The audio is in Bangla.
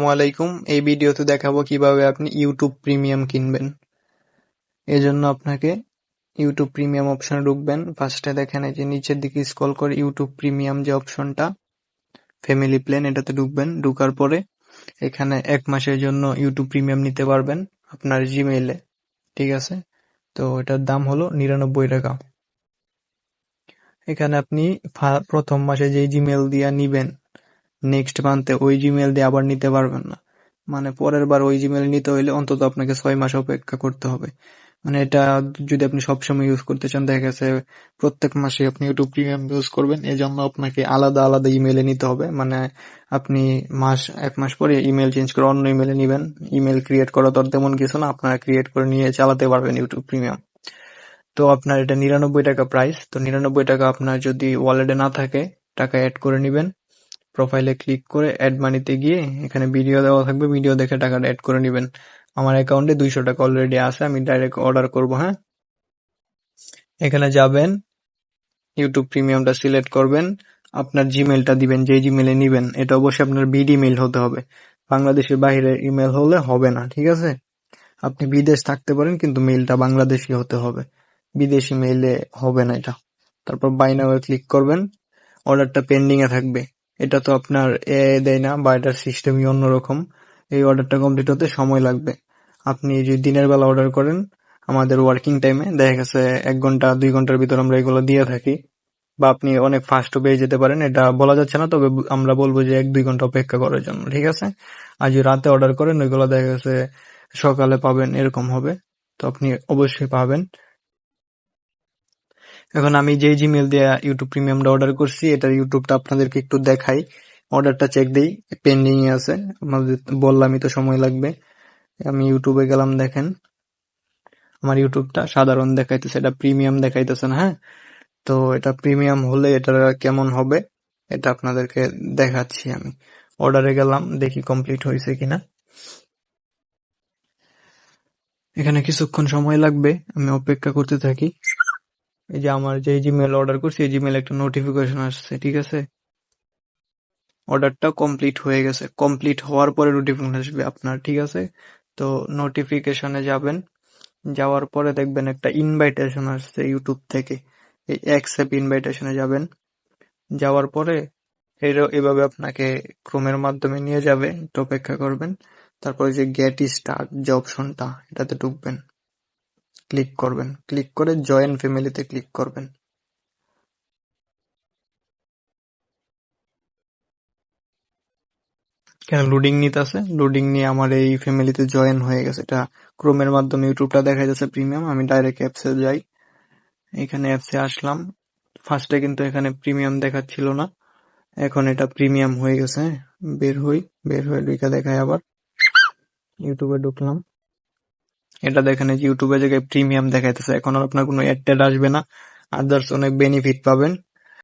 আসসালামু আলাইকুম এই ভিডিওতে দেখাবো কীভাবে আপনি ইউটিউব প্রিমিয়াম কিনবেন। এজন্য আপনাকে ইউটিউব প্রিমিয়াম অপশানে ঢুকবেন। ফার্স্টে দেখেন এই যে নিচের দিকে স্ক্রল করে ইউটিউব প্রিমিয়াম যে অপশনটা ফ্যামিলি প্ল্যান এটাতে ঢুকবেন। ঢুকার পরে এখানে এক মাসের জন্য ইউটিউব প্রিমিয়াম নিতে পারবেন আপনার জিমেইলে ঠিক আছে? তো এটার দাম হলো নিরানব্বই টাকা। এখানে আপনি প্রথম মাসে যে জিমেল দিয়া নিবেন নেক্সট মান্থে ওই জিমেল দিয়ে আবার নিতে পারবেন না। মানে পরের বার ওই জিমেল নিতে হইলে অন্তত আপনাকে ছয় মাস অপেক্ষা করতে হবে। মানে এটা যদি আপনি সবসময় ইউজ করতে চান, দেখা গেছে প্রত্যেক মাসে আপনি ইউটিউব প্রিমিয়াম ইউজ করবেন এই জন্য আপনাকে আলাদা আলাদা ইমেলে নিতে হবে। মানে আপনি মাস, এক মাস পরে ইমেল চেঞ্জ করে অন্য ইমেলে নিবেন। ইমেল ক্রিয়েট করা তো তেমন কিছু না, আপনারা ক্রিয়েট করে নিয়ে চালাতে পারবেন ইউটিউব প্রিমিয়াম তো আপনার এটা নিরানব্বই টাকা প্রাইস তো নিরানব্বই টাকা আপনার যদি ওয়ালেটে না থাকে, টাকা অ্যাড করে নিবেন। প্রোফাইলে ক্লিক করে অ্যাড মানিতে গিয়ে এখানে ভিডিও দেওয়া থাকবে। ভিডিও দেখে টাকাটা অ্যাড করে নেবেন। আমার অ্যাকাউন্টে দুইশো টাকা অলরেডি আছে, আমি ডাইরেক্ট অর্ডার করব হ্যাঁ? এখানে যাবেন ইউটিউব প্রিমিয়ামটা সিলেক্ট করবেন, আপনার জিমেলটা দিবেন যে জিমেলে নিবেন, এটা অবশ্যই আপনার বিডি মেল হতে হবে। বাংলাদেশের বাইরে ইমেল হলে হবে না, ঠিক আছে? আপনি বিদেশ থাকতে পারেন, কিন্তু মেইলটা বাংলাদেশি হতে হবে। বিদেশি মেইলে হবে না এটা। তারপর বাই ক্লিক করবেন অর্ডারটা পেন্ডিং এ থাকবে। এটা তো আপনার এ দেয় না, বা এটার সিস্টেমই অন্যরকম। এই অর্ডারটা কমপ্লিট হতে সময় লাগবে। আপনি যদি দিনের বেলা অর্ডার করেন, আমাদের ওয়ার্কিং টাইমে দেখা গেছে এক ঘণ্টা, দুই ঘণ্টার ভিতর আমরা এগুলো দিয়ে থাকি, বা আপনি অনেক ফাস্টও পেয়ে যেতে পারেন। এটা বলা যাচ্ছে না, তবে আমরা বলব যে এক, দুই ঘণ্টা অপেক্ষা করার জন্য, ঠিক আছে? আর যদি রাতে অর্ডার করেন, ওইগুলো দেখা গেছে সকালে পাবেন, এরকম হবে। তো আপনি অবশ্যই পাবেন। এখন আমি যে জিমেল দিয়ে ইউটিউব প্রিমিয়ামটা অর্ডার করছি, এটার ইউটিউবটা আপনাদেরকে একটু দেখাই। অর্ডারটা চেক দিই পেন্ডিং এ আছে। আমাদের বললামই তো সময় লাগবে। আমি ইউটিউবে গেলাম, দেখেন। আমার ইউটিউবটা সাধারণ দেখাইতেছে, এটা প্রিমিয়াম দেখাইতেছে না হ্যাঁ? তো এটা প্রিমিয়াম হলে এটা কেমন হবে, এটা আপনাদেরকে দেখাচ্ছি আমি। অর্ডারে গেলাম, দেখি কমপ্লিট হয়েছে কিনা। এখানে কিছুক্ষণ সময় লাগবে, আমি অপেক্ষা করতে থাকি। এই যে আমার যে জিমেল অর্ডার করছি, এই জিমেল একটা নোটিফিকেশন আসছে, ঠিক আছে? অর্ডারটা কমপ্লিট হয়ে গেছে। কমপ্লিট হওয়ার পরে নোটিফিকেশন আসবে আপনার, ঠিক আছে? তো নোটিফিকেশনে যাবেন, যাওয়ার পরে দেখবেন একটা ইনভাইটেশন আসছে ইউটিউব থেকে। এই অ্যাকসেপ্ট ইনভাইটেশনে যাবেন। যাওয়ার পরে এভাবে আপনাকে ক্রোমের মাধ্যমে নিয়ে যাবে একটু অপেক্ষা করবেন। তারপরে যে গেট স্টার্ট যে অপশনটা এটাতে ঢুকবেন। ক্লিক করবেন। ক্লিক করে জয়েন ফ্যামিলিতে ক্লিক করবেন। কেন লোডিং নিতেছে লোডিং নিয়ে আমার এই ফ্যামিলিতে জয়েন হয়ে গেছে। এটা ক্রোমের মাধ্যমে ইউটিউবটা দেখা যাচ্ছে প্রিমিয়াম আমি ডাইরেক্ট অ্যাপসে যাই। এখানে অ্যাপসে আসলাম। ফার্স্টে কিন্তু এখানে প্রিমিয়াম দেখাচ্ছিল না। এখন এটা প্রিমিয়াম হয়ে গেছে। বের হই। বের হয়ে ঢুকে দেখায় আবার। ইউটিউবে ঢুকলাম। এটা দেখেন ইউটিউবে জায়গায় প্রিমিয়াম দেখাইতেছে, এখন আর আপনার কোনো অ্যাড আসবে না। আদার্স অনেক বেনিফিট পাবেন।